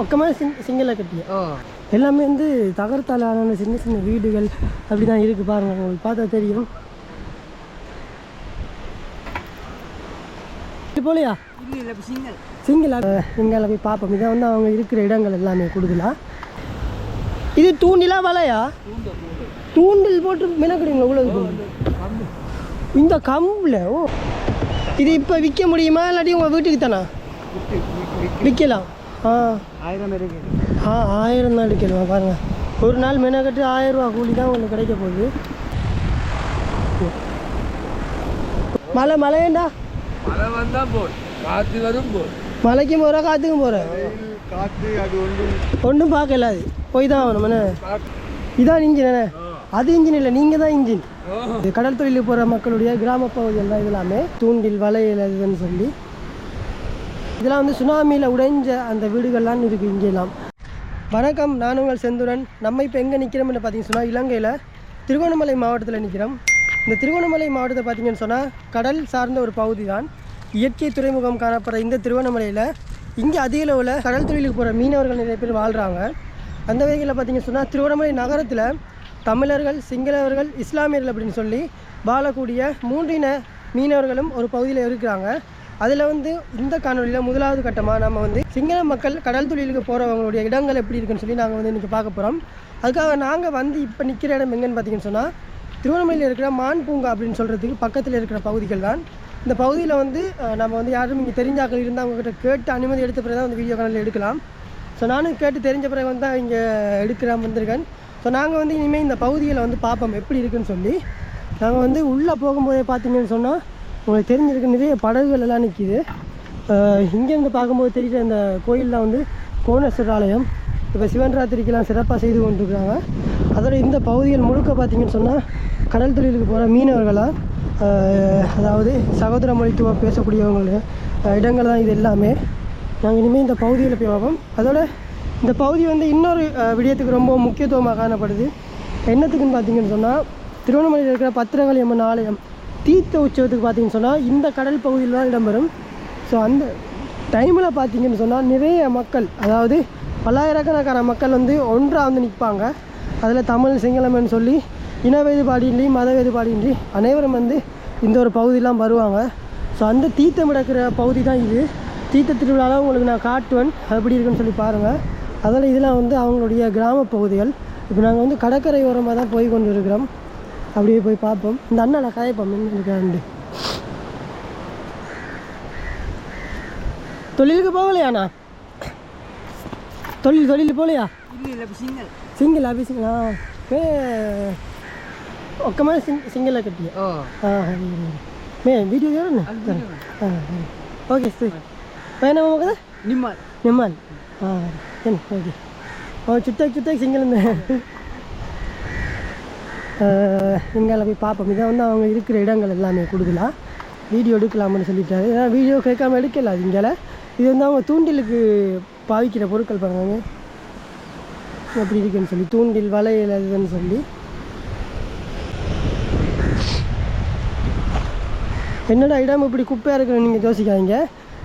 ஒக்கமாக சிங் சிங்கள கட்டிய. எல்லாமே வந்து தகரத்தால் ஆன சின்ன சின்ன வீடுகள் அப்படி தான் இருக்குது பாருங்கள் உங்களுக்கு பார்த்தா தெரியும். இது போலையா? சிங்கிள் இங்கே போய் பார்ப்போம். இதை வந்து அவங்க இருக்கிற இடங்கள் எல்லாமே கொடுக்கலாம் இது தூண்டிலா வலையா? தூண்டில் போட்டு மினக்கடிங்களா இவ்வளோ இந்த கம்பில்? ஓ. இது இப்போ விற்க முடியுமா? இல்லாட்டி உங்கள் வீட்டுக்கு தானா? விற்கலாம் ஆ. ஆயிரம் இருக்கு ஆ ஆயிரம் தான் எடுக்கணும் பாருங்கள் ஒரு நாள் மெனக்கட்டு ஆயிரம் ரூபா கூலி தான் உங்களுக்கு கிடைக்க போகுது. மழை மழையேண்டா மழை வந்தால் போல். காற்று வரும் போல். மலைக்கும் போகிறேன் காற்றுக்கும் போகிறேன் காற்று அது ஒன்று ஒன்றும் பார்க்கல அது. போய் தான் ஆகணும் என்ன இதான் இன்ஜின் அது இன்ஜின் இல்லை நீங்கள் தான் இன்ஜின். இது கடல் தொழிலுக்கு போகிற மக்களுடைய கிராம பகுதிகள் தான் இது எல்லாமே தூண்டில் வலையில் இதுன்னு சொல்லி. இதெல்லாம் வந்து சுனாமியில் உடைஞ்ச அந்த வீடுகள்லாம் இருக்குது இங்கெல்லாம். வணக்கம் நான் உங்கள் செந்துரன். நம்ம இப்போ எங்கே நிற்கிறோம்னு பார்த்தீங்கன்னு சொன்னால் இலங்கையில் திருகோணமலை மாவட்டத்தில் நிற்கிறோம். இந்த திருகோணமலை மாவட்டத்தை பார்த்தீங்கன்னு சொன்னால் கடல் சார்ந்த ஒரு பகுதி தான். இயற்கை துறைமுகம் காணப்படுற இந்த திருவண்ணாமலையில் இங்கே அதிக அளவில் கடல் தொழிலுக்கு போகிற மீனவர்கள் நிறைய பேர் வாழ்கிறாங்க. அந்த வகையில் பார்த்தீங்கன்னு சொன்னால் திருவண்ணாமலை நகரத்தில் தமிழர்கள் சிங்களவர்கள் இஸ்லாமியர்கள் அப்படின்னு சொல்லி வாழக்கூடிய மூன்றின மீனவர்களும் ஒரு பகுதியில் இருக்கிறாங்க. அதில் வந்து இந்த காணொலியில் முதலாவது கட்டமாக நம்ம வந்து சிங்கள மக்கள் கடல் தொழிலுக்கு போகிறவங்களுடைய இடங்கள் எப்படி இருக்குன்னு சொல்லி நாங்கள் வந்து இன்றைக்கி பார்க்க போகிறோம் அதுக்காக நாங்கள் வந்து இப்போ நிற்கிற இடம் எங்கன்னு பார்த்தீங்கன்னு சொன்னால் திருவண்ணாமலையில் இருக்கிற மான் பூங்கா அப்படின்னு சொல்கிறதுக்கு பக்கத்தில் இருக்கிற பகுதிகள் தான். இந்த பகுதியில் வந்து நம்ம வந்து யாரும் இங்கே தெரிஞ்சாக்கள் இருந்தால் அவங்ககிட்ட கேட்டு அனுமதி எடுத்த பிறகு தான் வந்து வீடியோ காலில் எடுக்கலாம். ஸோ நானும் கேட்டு தெரிஞ்ச பிறகு வந்து தான் இங்கே எடுக்கிறேன் வந்திருக்கேன். ஸோ நாங்கள் வந்து இனிமேல் இந்த பகுதியில் வந்து பார்ப்போம் எப்படி இருக்குன்னு சொல்லி. நாங்கள் வந்து உள்ளே போகும்போதே பார்த்தீங்கன்னு சொன்னால் உங்களுக்கு தெரிஞ்சிருக்கு நிறைய படகுகள் எல்லாம் நிற்கிது இங்கேருந்து பார்க்கும்போது தெரியுற அந்த கோயிலில் வந்து கோணேஸ்வர ஆலயம் இப்போ சிவன் ராத்திரிக்கெல்லாம் சிறப்பாக செய்து கொண்டிருக்காங்க. அதோட இந்த பகுதிகள் முழுக்க பார்த்தீங்கன்னு சொன்னால் கடல் தொழிலுக்கு போகிற மீனவர்களாக அதாவது சகோதர மொழித்துவம் பேசக்கூடியவங்க இடங்கள் தான் இது எல்லாமே. நாங்கள் இனிமேல் இந்த பகுதியில் போய் பார்ப்போம். அதோட இந்த பகுதி வந்து இன்னொரு விடயத்துக்கு ரொம்ப முக்கியத்துவமாக காணப்படுது. என்னத்துக்குன்னு பார்த்தீங்கன்னு சொன்னால் திருவண்ணாமலையில் இருக்கிற பத்திரகாளி அம்மன் ஆலயம் தீர்த்த உற்சவத்துக்கு பார்த்தீங்கன்னு சொன்னால் இந்த கடல் பகுதியில் தான் இடம்பெறும். ஸோ அந்த டைமில் பார்த்தீங்கன்னு சொன்னால் நிறைய மக்கள் அதாவது பல்லாயிரக்கணக்கான மக்கள் வந்து ஒன்றாக வந்து நிற்பாங்க. அதில் தமிழ் சிங்களம்னு சொல்லி இன வேறுபாடின்றி மத வேறுபாடின்றி அனைவரும் வந்து இந்த ஒரு பகுதியெலாம் வருவாங்க. ஸோ அந்த தீர்த்தம் கிடக்கிற பகுதி தான் இது. தீர்த்த திருவிழாவில் உங்களுக்கு நான் காட்டுவேன். அது எப்படி இருக்குன்னு சொல்லி பாருங்கள் அதில் இதெல்லாம் வந்து அவங்களுடைய கிராம பகுதிகள். இப்போ நாங்கள் வந்து கடற்கரை ஓரமாக தான் போய் கொண்டு இருக்கிறோம் அப்படியே போய் பார்ப்போம். இந்த அண்ணனை காயப்பா மின்னு தொழிலுக்கு போகலையாண்ணா தொழில் தொழில் போகலையா? சிங்கிள் சிங்கிள் அப்படி சிங்கிளா மே ஒக்கமாக கட்டியா? ஆ மே வீடியோ ஆ ஓகே சரி. வேணா உங்களுக்கு நிம்மால். நிம்மால். ஆ ஓகே. ஓ சுட்டாக் சுட்டாக் சிங்கிள் இங்கெல்லாம் போய் பார்ப்போம். இதை வந்து அவங்க இருக்கிற இடங்கள் எல்லாமே கொடுக்கலாம். வீடியோ எடுக்கலாம்னு சொல்லிட்டாரு. ஏன்னா வீடியோ கேட்காம எடுக்கல அது இங்கே இது வந்து அவங்க தூண்டிலுக்கு பாவிக்கிற பொருட்கள் பாருங்க. எப்படி இருக்குன்னு சொல்லி தூண்டில் வலையில் இதுன்னு சொல்லி. என்னடா இடம் இப்படி குப்பையாக இருக்குன்னு நீங்கள் யோசிக்காதீங்க.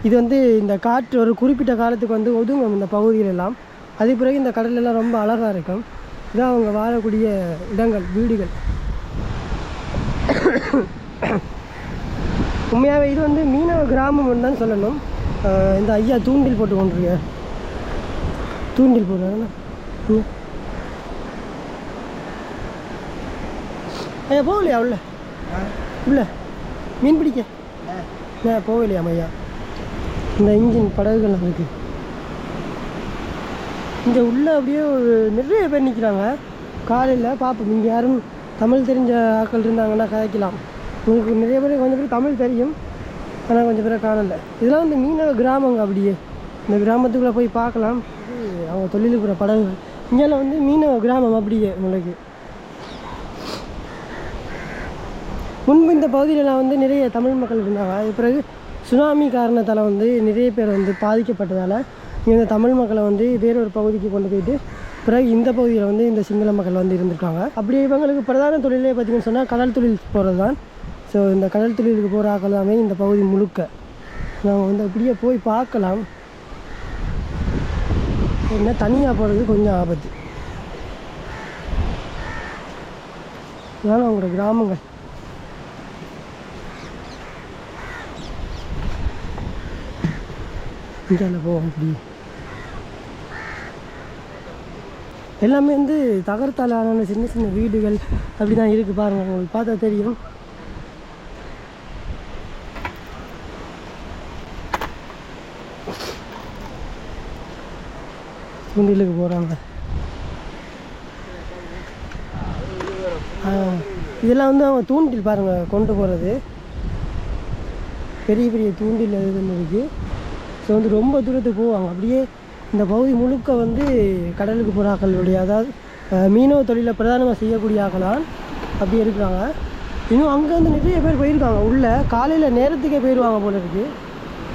இது வந்து இந்த காற்று ஒரு குறிப்பிட்ட காலத்துக்கு வந்து ஒதுங்கும் இந்த பகுதியிலெல்லாம் அதுக்கு அது பிறகு இந்த கடலெல்லாம் ரொம்ப அழகாக இருக்கும். இதான் அவங்க வாழக்கூடிய இடங்கள் வீடுகள். உண்மையாகவே இது வந்து மீனவ கிராமம்னு தான் சொல்லணும். இந்த ஐயா தூண்டில் போட்டு கொண்டிருக்க. தூண்டில் போடுறாங்க ஐயா போகலையா உள்ள? உள்ள. மீன் பிடிக்க. ஏன் போகலையா ஐயா? இந்த இன்ஜின் படகுகள் இருக்கு. இங்கே உள்ளே அப்படியே ஒரு நிறைய பேர் நிற்கிறாங்க காலையில் பார்ப்போம் இங்கே யாரும் தமிழ் தெரிஞ்ச ஆட்கள் இருந்தாங்கன்னா கதைக்கலாம். உங்களுக்கு நிறைய பேர் கொஞ்சம் பேர் தமிழ் தெரியும். ஆனால் கொஞ்சம் பேரை காணலை. இதெல்லாம் வந்து மீனவ கிராமங்க அப்படியே. இந்த கிராமத்துக்குள்ளே போய் பார்க்கலாம். அவங்க தொழிலுக்குற படகு. படகுகள் இங்கெல்லாம் வந்து மீனவ கிராமம் அப்படியே உங்களுக்கு. முன்பு இந்த பகுதியிலலாம் வந்து நிறைய தமிழ் மக்கள் இருந்தாங்க. அது பிறகு சுனாமி காரணத்தால் வந்து நிறைய பேர் வந்து பாதிக்கப்பட்டதால் இங்கே இந்த தமிழ் மக்களை வந்து வேறொரு பகுதிக்கு கொண்டு போயிட்டு பிறகு இந்த பகுதியில் வந்து இந்த சிங்கள மக்கள் வந்து இருந்திருக்காங்க. அப்படி இவங்களுக்கு பிரதான தொழிலே பார்த்தீங்கன்னு சொன்னால் கடல் தொழில் போகிறது தான் ஸோ இந்த கடல் தொழிலுக்கு போகிற ஆக்கள் எல்லாமே இந்த பகுதி முழுக்க. நாங்கள் வந்து அப்படியே போய் பார்க்கலாம். என்ன தனியாக போகிறது கொஞ்சம் ஆபத்து. இதெல்லாம் அவங்களோட கிராமங்கள். இந்தியாவில் போவோம் அப்படி எல்லாமே வந்து தகரத்தால் ஆன சின்ன சின்ன வீடுகள் அப்படி தான் இருக்குது பாருங்கள் உங்களுக்கு பார்த்தா தெரியும். தூண்டிலுக்கு போகிறாங்க இதெல்லாம் வந்து அவங்க தூண்டில் பாருங்கள் கொண்டு போகிறது பெரிய பெரிய தூண்டில் இதுன்னு இருக்குது ஸோ வந்து ரொம்ப தூரத்துக்கு போவாங்க. அப்படியே இந்த பகுதி முழுக்க வந்து கடலுக்கு போகிற ஆக்களுடைய அதாவது மீனவ தொழிலை பிரதானமாக செய்யக்கூடிய ஆக்களான் அப்படி இருக்கிறாங்க. இன்னும் அங்கே வந்து நிறைய பேர் போயிருக்காங்க. உள்ளே காலையில் நேரத்துக்கே போயிடுவாங்க போல இருக்குது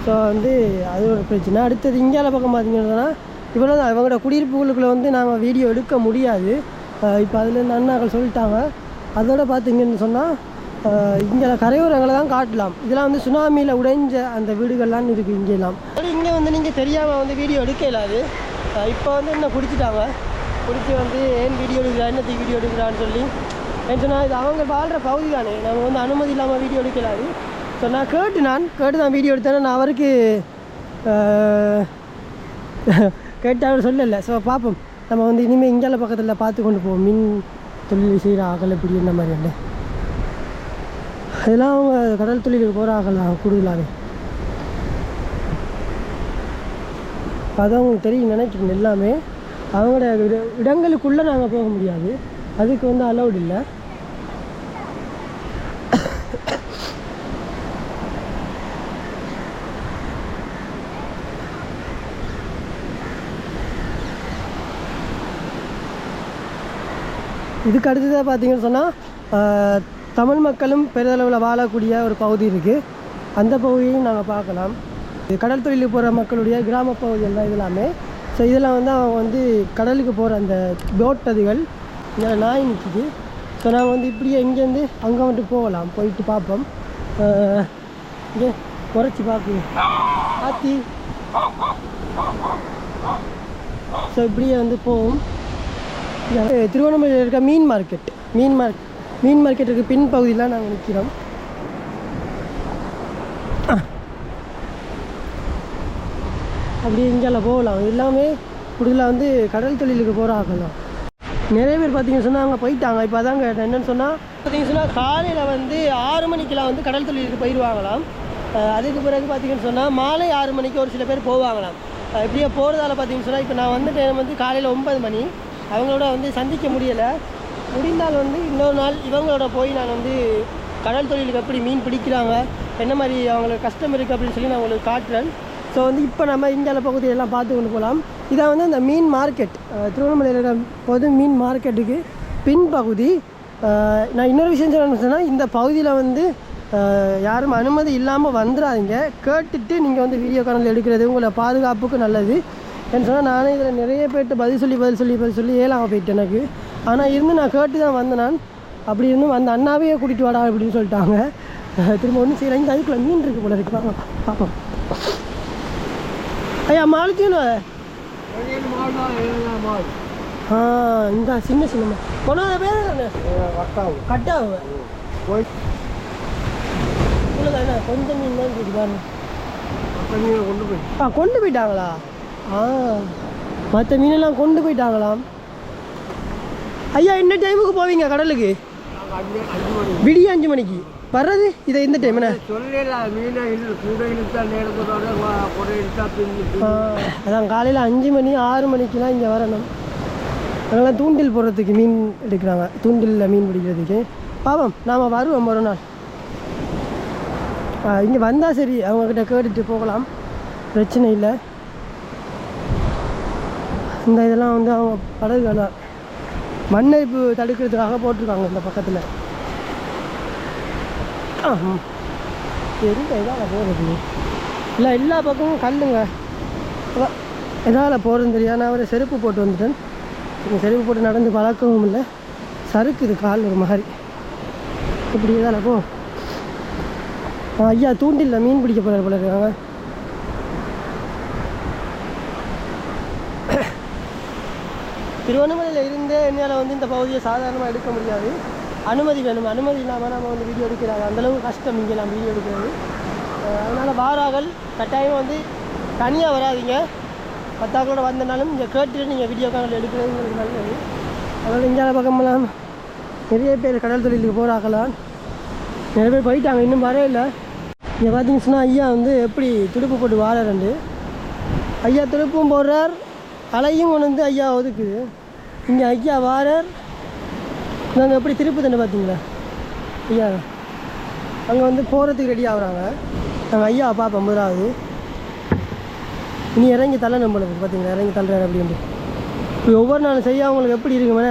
ஸோ வந்து அது ஒரு பிரச்சனை. அடுத்தது இந்தியாவில் பக்கம் பார்த்தீங்கன்னா இவ்வளோ தான் இவங்களோட குடியிருப்புகளுக்குள்ளே வந்து நாங்கள் வீடியோ எடுக்க முடியாது. இப்போ அதுலேருந்து அண்ணாக்கள் சொல்லிட்டாங்க. அதோட பார்த்தீங்கன்னு சொன்னால் இங்கே கரையோரங்களை தான் காட்டலாம். இதெல்லாம் வந்து சுனாமியில் உடைஞ்ச அந்த வீடுகள்லாம் இருக்குது இங்கெல்லாம் இங்கே வந்து நீங்கள் தெரியாமல் வந்து வீடியோ எடுக்க இல்லாது இப்போ வந்து என்ன பிடிச்சிட்டாங்க பிடிச்சி வந்து ஏன் வீடியோ எடுக்கிறா என்னத்துக்கு வீடியோ எடுக்கிறான்னு சொல்லி. ஏன்னு சொன்னால் இது அவங்க வாழ்கிற பகுதி தானே. நம்ம வந்து அனுமதி இல்லாமல் வீடியோ எடுக்கலாது ஸோ நான் கேட்டு நான் கேட்டு தான் வீடியோ எடுத்தேன் நான் அவருக்கு கேட்டு அவர் சொல்லலை. ஸோ பார்ப்போம் நம்ம வந்து இனிமேல் இங்கால பக்கத்தில் பார்த்து கொண்டு போவோம். மின் தொழில் செய்கிற ஆகலை இப்படி இந்த மாதிரி? இல்லை அதெல்லாம் அவங்க கடல் தொழிலுக்கு போகிறாங்களா கூடுதலாகவே அதான் அவங்களுக்கு தெரியும் நினைக்கிறேன் எல்லாமே. அவங்களோட இட இடங்களுக்குள்ளே நாங்கள் போக முடியாது. அதுக்கு வந்து அலௌடு இல்லை. இதுக்கு அடுத்ததாக பார்த்தீங்கன்னு சொன்னால் தமிழ் மக்களும் பெரிதளவில் வாழக்கூடிய ஒரு பகுதி இருக்குது அந்த பகுதியும் நாங்கள் பார்க்கலாம். கடல் தொழிலுக்கு போகிற மக்களுடைய கிராம பகுதிகள் தான் இதெல்லாமே. ஸோ இதெல்லாம் வந்து அவங்க வந்து கடலுக்கு போகிற அந்த போட் அதுகள் இங்கே நாய் நிற்கிது ஸோ நாங்கள் வந்து இப்படியே இங்கேருந்து அங்கே வந்துட்டு போகலாம். போயிட்டு பார்ப்போம். இங்கே குறைச்சி பார்க்குவோம் ஆத்தி. ஸோ இப்படியே வந்து போவோம். திருவண்ணாமலையில் இருக்க மீன் மார்க்கெட் மீன் மார்க்கெட் மீன் மார்க்கெட்டுக்கு பின் பகுதியில் நாங்கள் நிற்கிறோம் அப்படியே இங்கெல்லாம் போகலாம். எல்லாமே இப்படிலாம் வந்து கடல் தொழிலுக்கு போகிற நிறைய பேர் பார்த்தீங்கன்னு சொன்னால் அங்கே போயிட்டாங்க. இப்போ அதான் என்னன்னு சொன்னால் பார்த்தீங்கன்னு சொன்னால் காலையில் வந்து ஆறு மணிக்கெலாம் வந்து கடல் தொழிலுக்கு போயிடுவாங்களாம் அதுக்கு பிறகு பார்த்தீங்கன்னு சொன்னால் மாலை ஆறு மணிக்கு ஒரு சில பேர் போவாங்களாம். இப்படியே போகிறதால பார்த்தீங்கன்னு சொன்னால் இப்போ நான் வந்து டைம் வந்து காலையில் ஒன்பது மணி. அவங்களோட வந்து சந்திக்க முடியலை. முடிந்தால் வந்து இன்னொரு நாள் இவங்களோட போய் நான் வந்து கடல் தொழிலுக்கு எப்படி மீன் பிடிக்கிறாங்க என்ன மாதிரி அவங்களுக்கு கஷ்டம் இருக்குது அப்படின்னு சொல்லி நான் உங்களுக்கு காட்டுறேன். ஸோ வந்து இப்போ நம்ம இந்தியாவில் பகுதியெல்லாம் பார்த்து கொண்டு போகலாம். இதான் வந்து அந்த மீன் மார்க்கெட். திருவண்ணாமலையில் பொது மீன் மார்க்கெட்டுக்கு பின்பகுதி. நான் இன்னொரு விஷயம் சொல்லணும்னு சொன்னால் இந்த பகுதியில் வந்து யாரும் அனுமதி இல்லாமல் வந்துடாதீங்க கேட்டுட்டு நீங்கள் வந்து வீடியோ காணொலி எடுக்கிறது உங்களை பாதுகாப்புக்கு நல்லது. ஏன்னு சொன்னால் நானே இதில் நிறைய பேர்ட்டு பதில் சொல்லி பதில் சொல்லி பதில் சொல்லி ஏழாம போயிட்டேன் எனக்கு. ஆனால் இருந்து நான் கேட்டு தான் வந்தேன் நான் அப்படி இருந்தும் அந்த அண்ணாவையே கூட்டிகிட்டு வாடா அப்படின்னு சொல்லிட்டாங்க. திரும்ப ஒன்றும் இந்த அதுக்குள்ளே மீன் இருக்கு போல இருக்கு. பார்ப்போம் ஐயா மாலத்தீனு ஆ இந்த சின்ன சின்ன கொண்டாத பேர் கட்டாவு. கொஞ்சம் மீன் தான் மீனை கொண்டு போய். ஆ கொண்டு போயிட்டாங்களா? ஆ மற்ற மீனெல்லாம் கொண்டு போயிட்டாங்களாம். ஐயா என்ன டைமுக்கு போவீங்க கடலுக்கு? விடிய அஞ்சு மணிக்கு. வர்றது? இதை இந்த டைம் என்ன? அதான் காலையில் அஞ்சு மணி ஆறு மணிக்கெலாம் இங்கே வரணும். அதெல்லாம் தூண்டில் போடுறதுக்கு மீன் எடுக்கிறாங்க. தூண்டிலில் மீன் பிடிக்கிறதுக்கு. பாவம் நாம் வருவோம் ஒரு நாள். இங்கே வந்தால் சரி அவங்கக்கிட்ட கேட்டுட்டு போகலாம். பிரச்சனை இல்லை. இந்த இதெல்லாம் வந்து அவங்க படகுகள் மண்ணரிப்பு தடுக்கிறதுக்காக போட்டிருக்காங்க இந்த பக்கத்தில். ஆ ம். எந்த இதால் போகிறது இல்லை எல்லா பக்கமும் கல்லுங்க. எதாவது எதால் போகிறதுன்னு தெரியாது. நான் ஒரு செருப்பு போட்டு வந்துட்டேன் செருப்பு போட்டு நடந்து பழக்கவும் இல்லை. சறுக்குது கால் ஒரு மாதிரி. இப்படி எதாவது போ. ஆ, ஐயா தூண்டில் மீன் பிடிக்க போகிற போல இருக்காங்க. திருவண்ணாமலையில் இருந்தே என்னால் வந்து இந்த பகுதியை சாதாரணமாக எடுக்க முடியாது. அனுமதி வேணும். அனுமதி இல்லாமல் நம்ம வந்து வீடியோ எடுக்கிறாங்க. அந்தளவு கஷ்டம் இங்கே நான் வீடியோ எடுக்கிறது. அதனால் வாராகள் கட்டாயம் வந்து தனியாக வராதீங்க. பத்தாக்களோட வந்தனாலும் இங்கே கேட்டுட்டு நீங்கள் வீடியோ கால் எடுக்கிறது உங்களுக்கு நல்லது. அதனால் இந்தியால பக்கமெல்லாம் நிறைய பேர் கடல் தொழிலுக்கு போகிறாக்கலாம் நிறைய பேர் போயிட்டாங்க. இன்னும் வரவே இல்லை இங்கே பார்த்தீங்கன்னா சொன்னால் ஐயா வந்து எப்படி துடுப்பு போட்டு வாழறண்டு ஐயா துடுப்பும் போடுறார். அலையும் கொண்டு வந்து ஐயா ஒதுக்குது. இங்கே ஐயா வாரர். நாங்கள் எப்படி திருப்பி தானே பார்த்தீங்களா ஐயா அங்கே வந்து போகிறதுக்கு ரெடி ஆகுறாங்க. நாங்கள் ஐயா பார்ப்போம் முதலாவது. இனி இறங்கி தள்ள நம்மளுக்கு பார்த்தீங்களா இறங்கி தள்ளுறாரு அப்படின்ட்டு இப்போ ஒவ்வொரு நாளும் செய்ய அவங்களுக்கு எப்படி இருக்குமே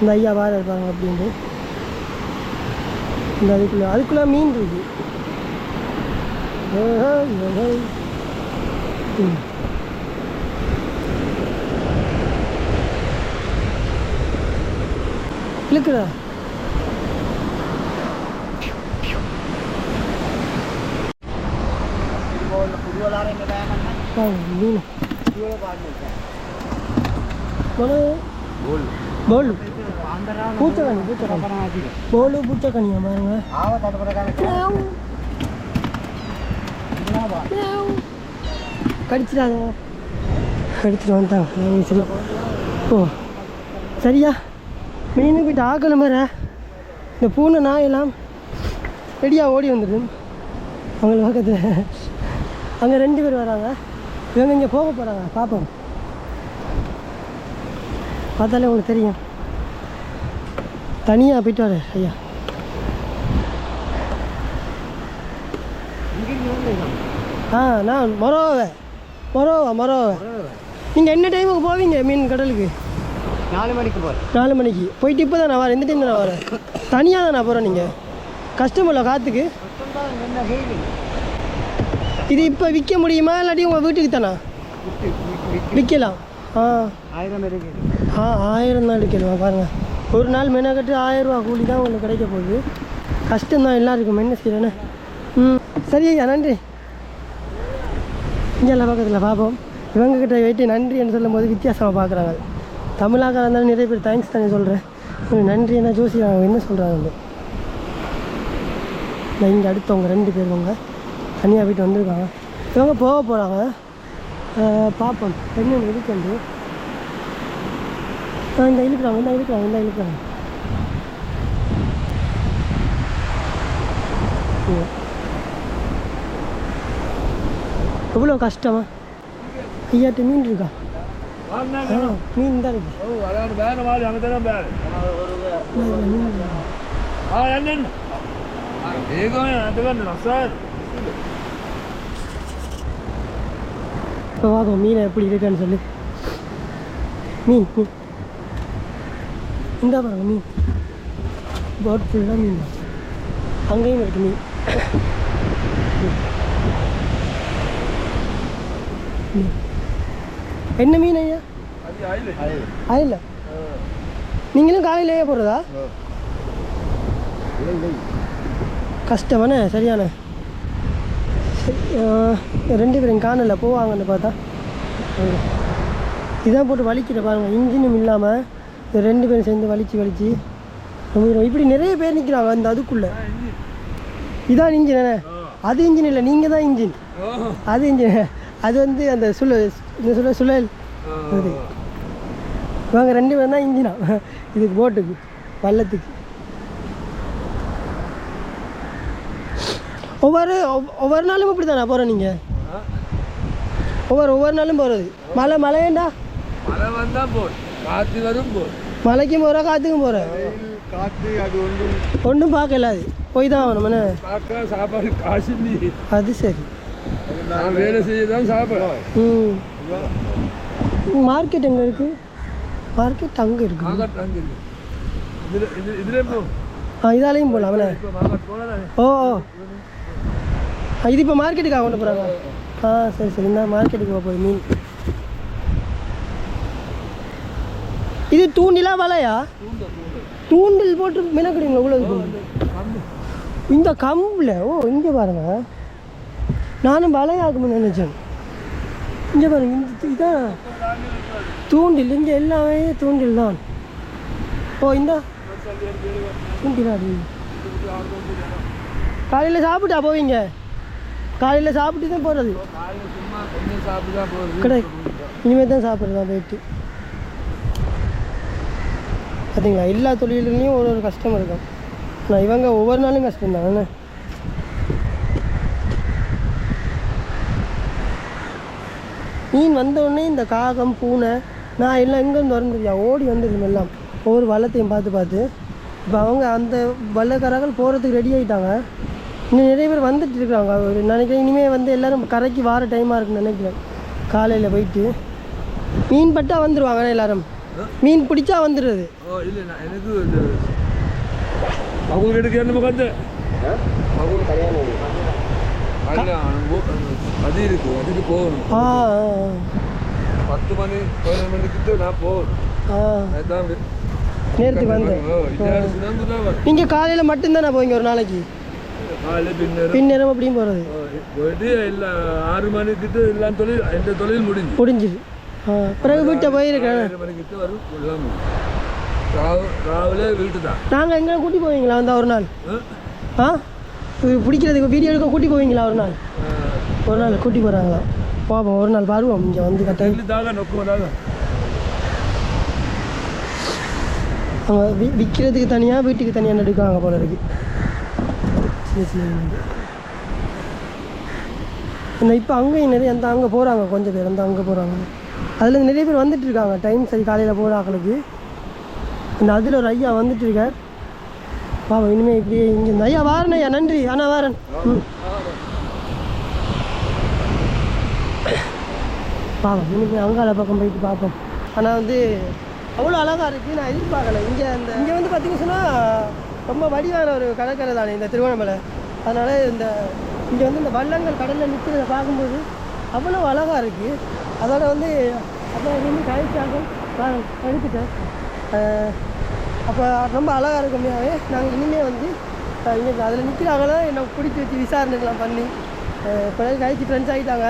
இந்த ஐயா வார இருப்பாங்க அப்படின்ட்டு இந்த அதுக்குள்ளே அதுக்குள்ளே மீன் இருக்கு. இழுக்குதா போல். பூச்சக்கணி பூச்சக்கணி போலு பூச்சக்கணியா பாருங்க. மியாவ். மியாவ். கடிச்சிடாத. கடிச்சிட்டு வந்துட்டாங்க ஓ சரியா? மீன் போயிட்டு ஆக்கணும் பாரு. இந்த பூனை நாயெல்லாம் ரெடியாக ஓடி வந்துடுது. அவங்கள பக்கத்தில் அங்கே ரெண்டு பேர் வராங்க. இவங்க இங்கே போக போகிறாங்க பார்ப்போம் பார்த்தாலே உங்களுக்கு தெரியும். தனியாக போயிட்டு வர ஐயா. ஆ நான் மொரோவை மொரோவா மொரோவை நீங்கள் என்ன டைமுக்கு போவீங்க மீன் கடலுக்கு? நாலு மணிக்கு போகிறேன் நாலு மணிக்கு. போயிட்டு இப்போ தான் நான் வரேன். இந்த டைம் தான் நான் வரேன். தனியாக தான் நான் போகிறேன் நீங்கள் கஷ்டம் இல்லை காற்றுக்கு இது இப்போ விற்க முடியுமா? இல்லாட்டி உங்கள் வீட்டுக்கு தானா? விற்கலாம் ஆ. ஆயிரம் ஆ ஆயிரம் தான் எடுக்கணும் பாருங்கள் ஒரு நாள் மெனக்கட்டு ஆயிரம் ரூபா கூலி தான் உங்களுக்கு கிடைக்க போகுது. கஷ்டம்தான் எல்லாருக்கும். என்ன? செய்யறேன்னு ம். சரி ஐயா நன்றி. இங்கே எல்லாம் பக்கத்தில் பார்ப்போம் இவங்க கிட்ட வெயிட்டு நன்றி என்று சொல்லும்போது வித்தியாசமாக பார்க்குறாங்க தமிழாக இருந்தாலும் நிறைய பேர் தேங்க்ஸ் தானே சொல்கிறேன் நன்றி என்ன ஜோசி அவங்க என்ன சொல்கிறாங்க நான் இங்கே அடுத்தவங்க ரெண்டு பேர் இவங்க தனியாக போயிட்டு வந்திருக்காங்க. இவங்க போக போகிறாங்க பார்ப்போம் என்னென்னு இருக்கண்டு நான் இந்த இழுக்கிறாங்க இந்த இழுக்கிறாங்க இந்த இழுக்கிறாங்க. எவ்வளோ கஷ்டமா? ஐயாட்டு மீன் இருக்கா? மீன் தான் இருக்கு வேற மாதிரி அங்கே தானே வேறு ஆ என்ன வேகம் சார் இப்போ பார்ப்போம் மீனை எப்படி இருக்கான்னு சொல்லி மீன் மீன் இந்த பாருங்க மீன் போட் ஃபுல்லாக மீன் தான் அங்கேயும் இருக்கு மீன் மீன். என்ன மீன் ஐயா? ஆயில் நீங்களும் காலையிலேயே போகிறதா கஷ்டமான சரியான. சரி, ஆஹ், ரெண்டு பேரும் காணல போவாங்கன்னு பார்த்தா. இதான் போட்டு வலிக்கிற பாருங்க இன்ஜினும் இல்லாமல் ரெண்டு பேரும் சேர்ந்து வலிச்சு வலிச்சு. இப்படி நிறைய பேர் நிற்கிறாங்க அந்த அதுக்குள்ளே. இதான் இன்ஜின் அது இன்ஜின் இல்லை நீங்கள் தான் இன்ஜின் அது இன்ஜின். அது வந்து அந்த சுழல் சுழ சுழல். அது. இவங்க ரெண்டு பேரும் தான் இன்ஜினா இதுக்கு போட்டுக்கு பள்ளத்துக்கு. ஒவ்வொரு ஒவ்- ஒவ்வொரு நாளும் இப்படி தானே போகிறோம் நீங்கள் ஒவ்வொரு ஒவ்வொரு நாளும் போகிறது மழை மழையேண்டா மழை வந்தா போல். காற்று வரும் போல். மலைக்கும் போகிற காற்றுக்கும் போகிற காற்று அது ஒன்று ஒன்றும் பார்க்கல அது. போய் தான் ஆகணும் சாப்பாடு காசு அது சரி. நான் வேலை செய்ய தான் சாப்பாடு ம். மார்க்கெட் எங்கே இருக்குது மார்க்கெட் அங்கே இருக்குது இருக்கு. ஆ இதாலையும் போகலாம் அவனே ஓ இது இப்போ மார்க்கெட்டுக்காக கொண்டு போகிறாங்க ஆ சரி சரி. இந்த மார்க்கெட்டுக்கு போக போகுது மீன். இது தூண்டிலா வலையா? தூண்டில் போட்டு மினக்குறீங்களா இவ்வளோ இது இந்த கம்பில் ஓ இங்கே பாருங்க. நானும் வலையாகும்னு நினைச்சேன். இங்கே பாருங்க இந்த இதான் தூண்டில் இங்கே எல்லாமே தூண்டில் தான். ஓ இந்த. தூண்டிலாடி. காலையில் சாப்பிட்டா போவீங்க? காலையில் சாப்பிட்டு தான் போகிறது கடை இனிமேல் தான் சாப்பிட்றதா போயிட்டு. பார்த்தீங்களா எல்லா தொழிலுலேயும் ஒரு ஒரு கஷ்டம் இருக்கும் நான் இவங்க ஒவ்வொரு நாளும் கஷ்டம் தான்? மீன் வந்த உடனே இந்த காகம் பூனை நான் எல்லாம் எங்கேருந்து வரணும் ஓடி வந்துடும் எல்லாம். ஒவ்வொரு வள்ளத்தையும் பார்த்து பார்த்து. இப்போ அவங்க அந்த வள்ளக்காரர்கள் போகிறதுக்கு ரெடி ஆகிட்டாங்க இன்னும் நிறைய பேர் வந்துட்டு இருக்காங்க. நினைக்கிறேன் இனிமேல் வந்து எல்லோரும் கரைக்கு வார டைமாக இருக்குன்னு நினைக்கிறேன். காலையில் போயிட்டு. மீன் பட்டா வந்துடுவாங்க எல்லாரும். மீன் பிடிச்சா எனக்கு இது அவங்க எடுக்க அது இருக்கு அதுக்கு போகணும். பத்து மணி பதினொரு மணிக்கிட்ட நான் போகணும். ஆ. அதுதான் நேரத்துக்கு வந்தேன். நீங்கள் காலையில் மட்டும்தானே போவீங்க ஒரு நாளைக்கு? பின்னேரம் அப்படியும் போகிறது போயிட்டு ஆறு மணிக்கிட்ட எல்லாம் தொழில் எந்த தொழில் முடிஞ்சு முடிஞ்சுது. பிறகு வீட்டை போயிருக்கேன். ராவிலே வீட்டு தான். நாங்கள் எங்கே கூட்டி போவீங்களா வந்தால் ஒரு நாள்? ஆ? பிடிக்கிறதுக்கு வீடியோ எடுக்க கூட்டி போவீங்களா ஒரு நாள்? ஒரு நாள் கூட்டி போகிறாங்களா பார்ப்போம் ஒரு நாள் வருவோம். இங்கே வந்து கட்ட. நெல்லு தாங்க நொக்கு தாங்க அவங்க வி விற்கிறதுக்கு தனியாக வீட்டுக்கு தனியாக நடுக்காங்க போல இருக்கு. இந்த இப்போ அங்கேயும் நிறைய அந்த அங்கே போகிறாங்க கொஞ்சம் பேர் அந்த அங்கே போகிறாங்க அதில் நிறைய பேர் வந்துட்டு இருக்காங்க. டைம் சரி காலையில் போகிற ஆக்களுக்கு. இந்த அதில் ஒரு ஐயா வந்துட்டு இருக்கார். பாவம் இனிமேல் இப்படியே இங்கே இந்த ஐயா வாரன் ஐயா. நன்றி. அண்ணா வாரன். ம். பார்ப்போம் இனிமேல் அங்காள பக்கம் போயிட்டு பார்ப்போம். ஆனால் வந்து அவ்வளோ அழகாக இருக்குது நான் எதிர்பார்க்கல. இங்கே அந்த இங்கே வந்து பார்த்தீங்கன்னு சொன்னால் ரொம்ப வடிவான ஒரு கடற்கரை தானே இந்த திருவண்ணாமலை. அதனால் இந்த இங்கே வந்து இந்த வள்ளங்கள் கடலில் நிற்கிறத பார்க்கும்போது அவ்வளோ அழகாக இருக்குது அதோட வந்து அப்போ வந்து கழிச்சாங்க. நான் எடுத்துட்டேன் அப்போ ரொம்ப அழகாக இருக்குமையாவே நாங்கள் இனிமேல் வந்து இங்கே அதில் நிற்கிறாங்களா என்னை பிடிச்சி வச்சு விசாரணைகள்லாம் பண்ணி இப்போ கழிச்சு ஃப்ரெண்ட்ஸ் ஆகிட்டாங்க.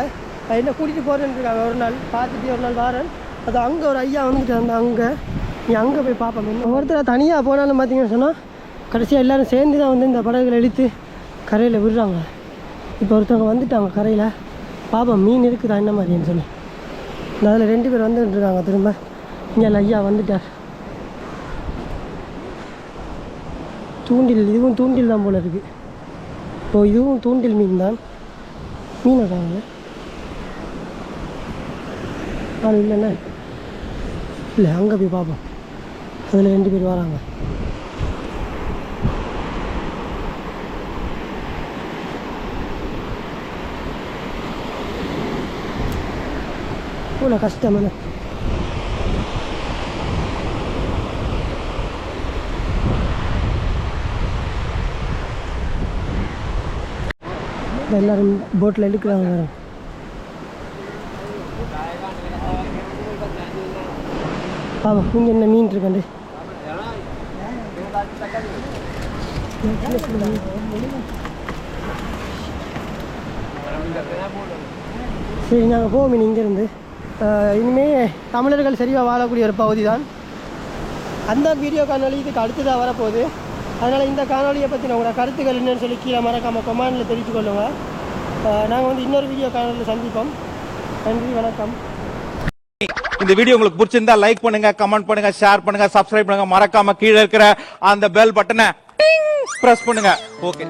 என்ன கூட்டிகிட்டு போகிறேன்னு இருக்காங்க ஒரு நாள் பார்த்துட்டு ஒரு நாள் வாரேன். அது அங்கே ஒரு ஐயா வந்துட்டு அந்த அங்கே. நீ அங்கே போய் பார்ப்போம் ஒருத்தர் தனியாக போனாலும் பார்த்தீங்கன்னு சொன்னால் கடைசியாக எல்லோரும் சேர்ந்து தான் வந்து இந்த படகுகளை இழுத்து கரையில் விடுறாங்க. இப்போ ஒருத்தவங்க வந்துட்டாங்க கரையில். பாப்பா மீன் இருக்குதா என்ன மாதிரின்னு சொல்லி. அதில் ரெண்டு பேர் வந்துட்டு இருக்காங்க திரும்ப. இங்கே ஐயா வந்துட்டார். தூண்டில் இதுவும் தூண்டில் தான் போல இருக்குது இப்போ இதுவும் தூண்டில் மீன் தான். மீன் இருக்காங்க. ஆனால் இல்லைண்ணே இல்லை அங்கே போய் பார்ப்போம் அதில் ரெண்டு பேர் வராங்க இவ்வளோ கஷ்டமான எல்லாரும் போட்டில் எடுக்கிறாங்க பாவம் இங்கே என்ன மீன் இருக்கு சரி நாங்கள் போவோம் மீன் இங்கேருந்து. இனிமே தமிழர்கள் சரிவாக வாழக்கூடிய ஒரு பகுதி தான் அந்த வீடியோ காணொலி இதுக்கு அடுத்ததாக வரப்போகுது. அதனால் இந்த காணொலியை பற்றி உங்களோட கருத்துக்கள் என்னன்னு சொல்லி கீழே மறக்காமல் கொமானில் தெரிவித்துக்கொள்ளுங்கள் நாங்கள் வந்து இன்னொரு வீடியோ காணொலியில் சந்திப்போம். நன்றி வணக்கம். இந்த வீடியோ உங்களுக்கு பிடிச்சிருந்தா லைக் பண்ணுங்க கமெண்ட் பண்ணுங்க ஷேர் பண்ணுங்க சப்ஸ்கிரைப் பண்ணுங்க. மறக்காம கீழே இருக்கிற அந்த பெல் பட்டனை பிரஸ் பண்ணுங்க. ஓகே